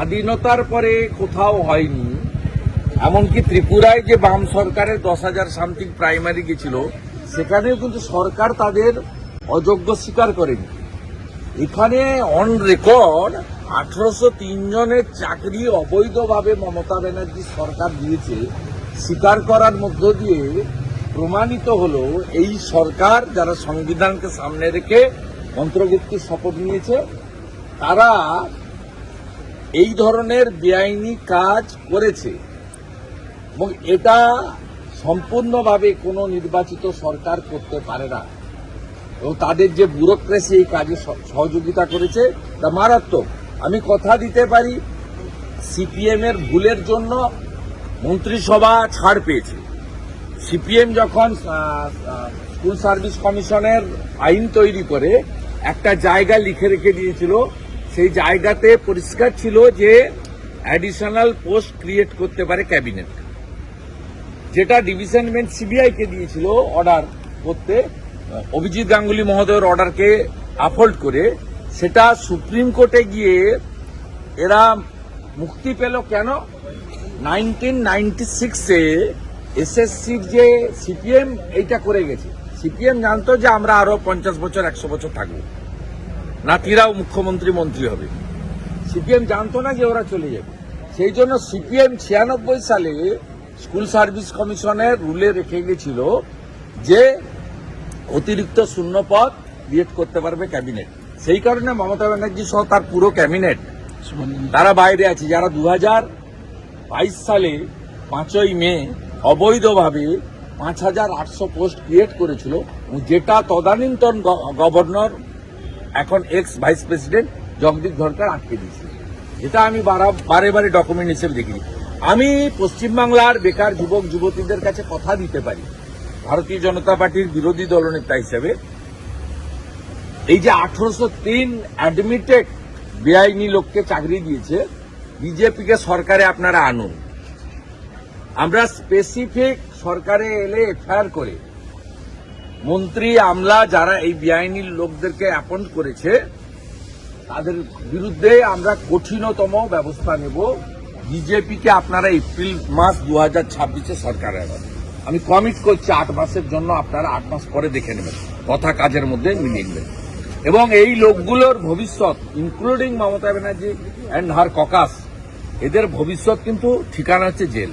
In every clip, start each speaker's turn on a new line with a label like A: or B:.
A: স্বাধীনতার পরে কোথাও হয়নি। এমনকি ত্রিপুরায় যে বাম সরকারের দশ হাজার সামথিং প্রাইমারি গেছিল, সেখানেও কিন্তু সরকার তাদের অযোগ্য স্বীকার করেনি। এখানে অন রেকর্ড আঠারোশো তিন জনের চাকরি অবৈধভাবে মমতা ব্যানার্জি সরকার দিয়েছে, স্বীকার করার মধ্য দিয়ে প্রমাণিত হলো এই সরকার যারা সংবিধানকে সামনে রেখে অন্তর্ভুক্তির শপথ নিয়েছে, তারা এই ধরনের বেআইনি কাজ করেছে। এবং এটা সম্পূর্ণভাবে কোনো নির্বাচিত সরকার করতে পারে না। এবং তাদের যে ব্যুরোক্রেসি এই কাজে সহযোগিতা করেছে, তা মারাত্মক। আমি কথা দিতে পারি, সিপিএম এর ভুলের জন্য মন্ত্রিসভা ছাড় পেয়েছে। সিপিএম যখন স্কুল সার্ভিস কমিশনের আইন তৈরি করে, একটা জায়গা লিখে রেখে দিয়েছিল সেই জায়গাতে পরিষ্কার ছিল যে অ্যাডিশনাল পোস্ট ক্রিয়েট করতে পারে ক্যাবিনেট যেটা ডিভিশন বেঞ্চ সিবিআই কে দিয়েছিল অর্ডার করতে, অভিজিৎ গাঙ্গুলি মহোদয়ের অর্ডারকে আফোল্ড করে, সেটা সুপ্রিম কোর্টে গিয়ে এরা মুক্তি পেল কেন? নাইনটিন নাইনটি সিক্সে এসএসসির যে সিপিএম এইটা করে গেছে। সিপিএম জানতো যে আমরা আরও পঞ্চাশ বছর, একশো বছর থাকব। নাতিরাও মুখ্যমন্ত্রী মন্ত্রী হবে। সিপিএম জানতো না যে ওরা চলে যাবে। সেই জন্য সিপিএম ছিয়ানব্বই সালে স্কুল সার্ভিস কমিশনের রুলে রেখে গেছিল যে অতিরিক্ত শূন্য পদ ক্রিয়েট করতে পারবে ক্যাবিনেট। সেই কারণে মমতা ব্যানার্জি সহ তার পুরো ক্যাবিনেট, তারা বাইরে আছে। যারা দু সালে পাঁচই মে অবৈধভাবে পাঁচ হাজার আটশো পোস্ট ক্রিয়েট করেছিল, যেটা তদানীন্তন গভর্নর এখন ex vice president Jagdeep Dhankhar আটকে দিয়েছে। এটা আমি বারা- বারে বারে ডকুমেন্ট হিসেবে দেখি আমি পশ্চিমবাংলার বেকার যুবক, যুবতীদের কাছে কথা দিতে পারি। ভারতীয় জনতা পার্টির বিরোধী দলনেতা হিসেবে। এই যে আঠারোশো তিন অ্যাডমিটেড বেআইনি লোককে চাকরি দিয়েছে, বিজেপিকে সরকারে আপনারা আনুন। আমরা স্পেসিফিক সরকারে এলে এফআইআর করে মন্ত্রী আমলা যারা এই বেআইনি লোকদেরকে অ্যাপয়েন্ট করেছে তাদের বিরুদ্ধে আমরা কঠিনতম ব্যবস্থা নেব। বিজেপিকে আপনারা এপ্রিল মাস দু হাজার ছাব্বিশে সরকারে আমি কমিট করছি আট মাসের জন্য আপনারা আট মাস পরে দেখে নেবেন। কথা কাজের মধ্যে মিলিয়ে নেবেন। এবং এই লোকগুলোর ভবিষ্যৎ including Mamata Banerjee and her caucus এদের ভবিষ্যৎ কিন্তু ঠিকানা হচ্ছে জেল।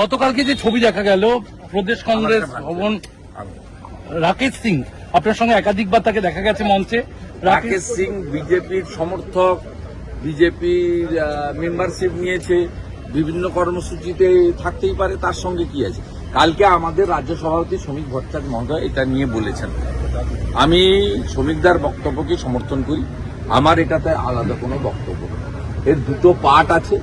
B: গতকালকে যে ছবি দেখা গেল প্রদেশ কংগ্রেস ভবন রাকেশ সিং, আপনার সঙ্গে একাধিকবার তাকে দেখা গেছে মঞ্চে।
A: রাকেশ সিং বিজেপির সমর্থক, বিজেপির মেম্বারশিপ নিয়েছে, বিভিন্ন কর্মসূচিতে থাকতেই পারে, তার সঙ্গে কি আছে? কালকে আমাদের রাজ্য সভাপতি শ্রমিক ভট্টাচার্য মহোদয় এটা নিয়ে বলেছেন। আমি শ্রমিকদার বক্তব্যকে সমর্থন করি, আমার এটাতে আলাদা কোনো বক্তব্য এর দুটো পার্ট আছে,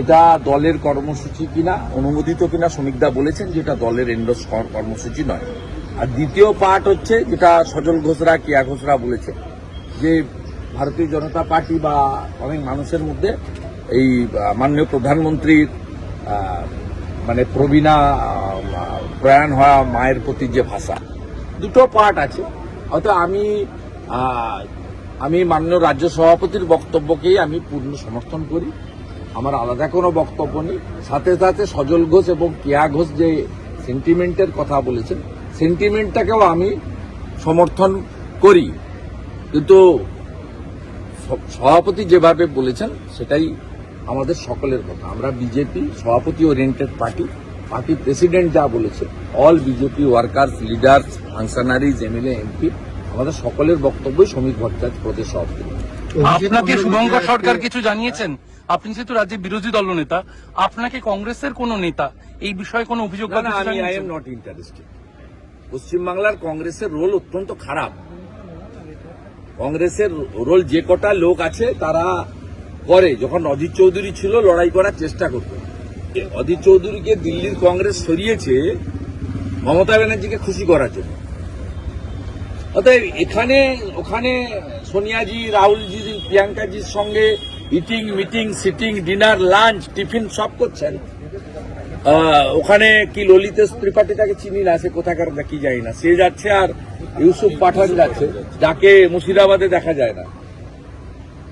A: এটা দলের কর্মসূচি কিনা, অনুমোদিত কিনা, শ্রমিকদা বলেছেন যেটা দলের এন্ডোস কর্মসূচি নয়। আর দ্বিতীয় পার্ট হচ্ছে যেটা সজল ঘোষরা, কিয়া ঘোষরা বলেছে যে ভারতীয় জনতা পার্টি বা অনেক মানুষের মধ্যে এই মাননীয় প্রধানমন্ত্রীর মানে প্রবীণা প্রয়াণ হওয়া মায়ের প্রতি যে ভাষা, দুটো পার্ট আছে। হয়তো আমি আমি মাননীয় রাজ্য সভাপতির বক্তব্যকেই আমি পূর্ণ সমর্থন করি। আমার আলাদা কোনো বক্তব্য নেই। সাথে সাথে সজল ঘোষ এবং কেয়া ঘোষ যে সেন্টিমেন্টের কথা বলেছেন সেন্টিমেন্টটাকেও আমি সমর্থন করি। কিন্তু সভাপতি যেভাবে বলেছেন সেটাই আমাদের সকলের কথা। আমরা বিজেপি সভাপতি ওরিয়েন্টেড পার্টি পার্টি প্রেসিডেন্ট যা বলেছে all BJP workers leaders functionaries MLA MP আমাদের সকলের বক্তব্যই শ্রমিক ভট্টাচার্য প্রদেশ সভাপতি।
B: আপনাকে শুভঙ্কর সরকার কিছু জানিয়েছেন? আপনি যেহেতু রাজ্যের বিরোধী দল নেতা আপনাকে কংগ্রেসের কোন নেতা এই বিষয়ে কোনো অভিযোগ
A: আমি আই এম নট ইন্টারেস্টেড পশ্চিমবাংলার কংগ্রেসের রোল অত্যন্ত খারাপ। কংগ্রেসের রোল যে কটা লোক আছে, তারা করে। যখন অজিত চৌধুরী ছিল, লড়াই করার চেষ্টা করত। অজিত চৌধুরীকে দিল্লির কংগ্রেস সরিয়েছে মমতা ব্যানার্জিকে খুশি করার জন্য। অতএব এখানে, ওখানে সোনিয়াজি, রাহুলজি, প্রিয়াঙ্কাজির সঙ্গে eating meeting sitting dinner lunch tiffin সব করছেন। ওখানে কি ললিতেশ ত্রিপাঠী তাকে চিনি না? সে কোথাকার কি যাই না। সে যাচ্ছে আর ইউসুফ পাঠান যাচ্ছে, যাকে মুর্শিদাবাদে দেখা যায় না।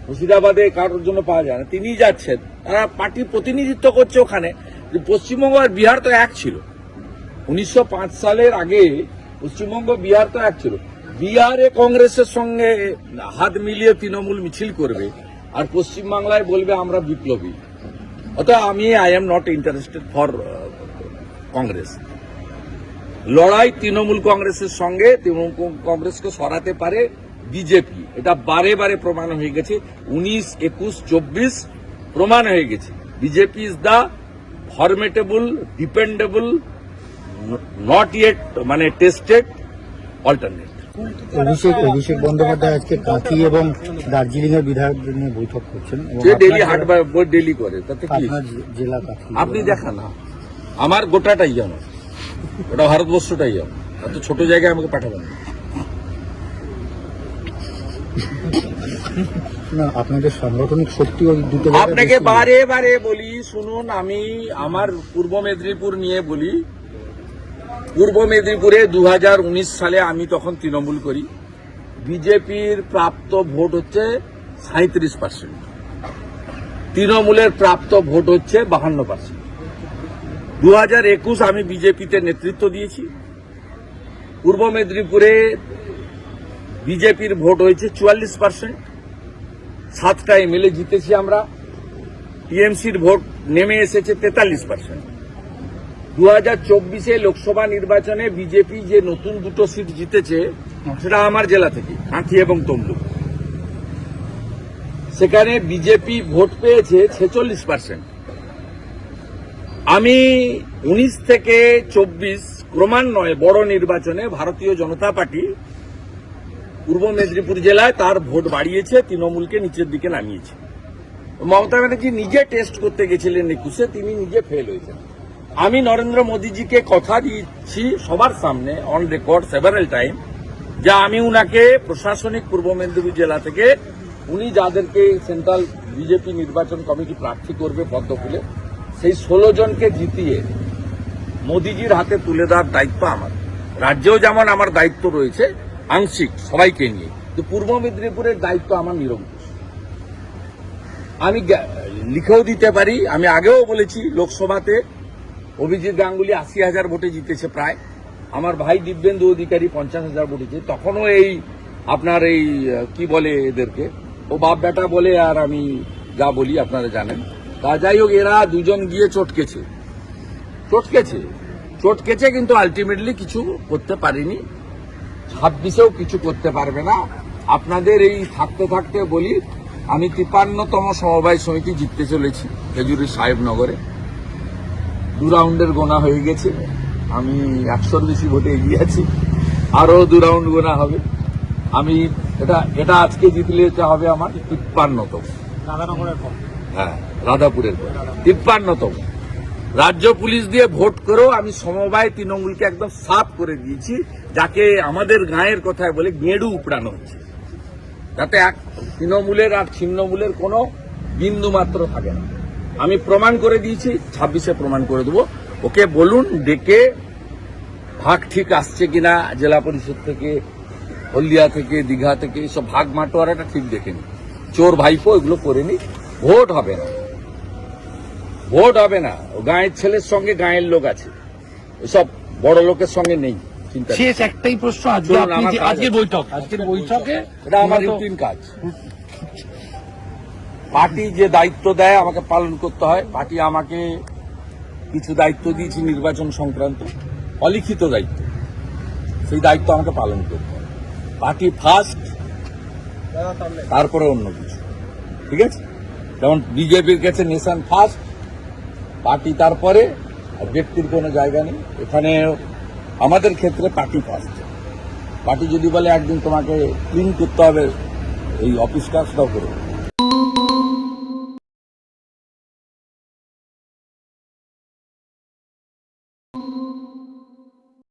A: মুর্শিদাবাদে কারোর জন্য পাওয়া যায় না। তিনিই যাচ্ছেন। তারা পার্টি প্রতিনিধিত্ব করছে ওখানে। পশ্চিমবঙ্গ আর বিহার তো এক ছিল। উনিশশো পাঁচ সালের আগে পশ্চিমবঙ্গ, বিহার তো এক ছিল। বিহারে কংগ্রেসের সঙ্গে হাত মিলিয়ে তৃণমূল মিছিল করবে আর পশ্চিমবাংলায় বলবে, আমরা বিপ্লবী। অতএব আমি I am not interested for Congress লড়াই তৃণমূল কংগ্রেসের সঙ্গে, তৃণমূল কংগ্রেসকে সরাতে পারে বিজেপি। এটা বারে বারে প্রমাণ হয়ে গেছে। উনিশ, একুশ, চব্বিশ প্রমাণ হয়ে গেছে। BJP is the formidable dependable not yet মানে টেস্টেড অল্টারনেট
C: অভিষেক অভিষেক বন্দ্যোপাধ্যায় আজকে কাঁথি এবং দার্জিলিং এর বিধায়কদের নিয়ে বৈঠক করছেন
A: ডেলি হাট ডেলি করে তাতে কি?
C: জেলা কাঁথি।
A: আপনি দেখান না। আমার গোটাটাই আমার ওটা ভারতবর্ষটাই আমার এত ছোট জায়গায় আমাকে পাঠাবেন না।
C: না আপনাদের সাংগঠনিক শক্তি দুটো
A: আপনাকে বারে বারে বলি শুনুন আমি আমার পূর্ব মেদিনীপুর নিয়ে বলি পূর্ব মেদিনীপুরে দু হাজার উনিশ সালে আমি তখন তৃণমূল করি। বিজেপির প্রাপ্ত ভোট হচ্ছে সাঁত্রিশ পার্সেন্ট। তৃণমূলের প্রাপ্ত ভোট হচ্ছে বাহান্ন পার্সেন্ট। দু একুশ আমি বিজেপিতে নেতৃত্ব দিয়েছি। পূর্ব মেদিনীপুরে বিজেপির ভোট হয়েছে চুয়াল্লিশ পার্সেন্ট। সাতটা এমএলএ জিতেছি আমরা। টিএমসির ভোট নেমে এসেছে তেতাল্লিশ পার্সেন্ট। দু হাজার চব্বিশে লোকসভা নির্বাচনে বিজেপি যে নতুন দুটো সিট জিতেছে, সেটা আমার জেলা থেকে, কাঁথি এবং তমলুক। সেখানে বিজেপি ভোট পেয়েছে ছেচল্লিশ পার্সেন্ট আমি উনিশ থেকে চব্বিশ ক্রমান্বয়ে বড় নির্বাচনে ভারতীয় জনতা পার্টি পূর্ব মেদিনীপুর জেলায় তার ভোট বাড়িয়েছে, তৃণমূলকে নিচের দিকে নামিয়েছে। মমতা ব্যানার্জি নিজে টেস্ট করতে গেছিলেন একুশে, তিনি নিজে ফেল হয়েছেন। আমি নরেন্দ্র মোদীজিকে কথা দিচ্ছি সবার সামনে অন রেকর্ড সেভারেল টাইম যে আমি উনাকে প্রশাসনিক পূর্ব মেদিনীপুর জেলা থেকে, উনি যাদেরকে সেন্ট্রাল বিজেপি নির্বাচন কমিটি প্রার্থী করবে পদ্মফুলে সেই ষোলো জনকে জিতিয়ে মোদিজির হাতে তুলে দেওয়ার দায়িত্ব আমার। রাজ্যেও যেমন আমার দায়িত্ব রয়েছে, আংশিক সবাইকে নিয়ে তো পূর্ব মেদিনীপুরের দায়িত্ব আমার নিরঙ্কুশ। আমি লিখেও দিতে পারি, আমি আগেও বলেছি, লোকসভাতে অভিজিৎ গাঙ্গুলি আশি হাজার ভোটে জিতেছে প্রায়। আমার ভাই দিব্যেন্দু অধিকারী পঞ্চাশ হাজার ভোটে জিতে তখনও এই আপনার এই, কি বলে এদেরকে? ও বাপ বেটা বলে আর আমি যা বলি আপনারা জানেন। তা যাই হোক, এরা দুজন গিয়ে চটকেছে। চটকেছে। চটকেছে কিন্তু আলটিমেটলি কিছু করতে পারিনি। ছাব্বিশেও কিছু করতে পারবে না। আপনাদের এই থাকতে থাকতে বলি, আমি তিপান্নতম সমবায় সমিতি জিততে চলেছি খেজুরি সাহেবনগরে। দু রাউন্ডের গোনা হয়ে গেছে। আমি একশোর বেশি ভোটে এগিয়ে আছি। আরও দু রাউন্ড গোনা হবে। আমি এটা এটা আজকে জিতলে এটা হবে আমার তিপ্পান্নতম। হ্যাঁ রাধাপুরের পর। তিপ্পান্নতম। রাজ্য পুলিশ দিয়ে ভোট করেও আমি সমবায় তৃণমূলকে একদম সাফ করে দিয়েছি যাকে আমাদের গাঁয়ের কথায় বলে গেঁড়ু উপড়ানো হচ্ছে। যাতে এক তৃণমূলের আর ছিন্নমূলের কোনো বিন্দু মাত্র থাকে না। আমি প্রমাণ করে দিয়েছি ছাব্বিশে প্রমাণ করে দেবো। ওকে বলুন ডেকে ভাগ ঠিক আসছে কিনা জেলা পরিষদ থেকে হলদিয়া থেকে দীঘা থেকে সব ভাগ মাটোয়ারাটা ঠিক দেখেনি চোর ভাইপো এগুলো করে নি ভোট হবে না। ভোট হবে না। ও গাঁয়ের ছেলের সঙ্গে গাঁয়ের লোক আছে। এসব বড় লোকের সঙ্গে নেই
B: শেষ একটাই প্রশ্ন আজকে আজকের বৈঠক। আজকের বৈঠকে
A: এটা আমার রুটিন কাজ। পার্টি যে দায়িত্ব দেয়, আমাকে পালন করতে হয়। পার্টি আমাকে কিছু দায়িত্ব দিয়েছে নির্বাচন সংক্রান্ত, অলিখিত দায়িত্ব। সেই দায়িত্ব আমাকে পালন করতে হয়। পার্টি ফার্স্ট তারপরে অন্য কিছু। ঠিক আছে? যেমন বিজেপির কাছে নেশন ফার্স্ট পার্টি তারপরে, আর ব্যক্তির কোনো জায়গা নেই। এখানে আমাদের ক্ষেত্রে পার্টি ফার্স্ট পার্টি যদি বলে একদিন তোমাকে ক্লিন করতে হবে, এই অফিসটা সেটাও করে দেবে।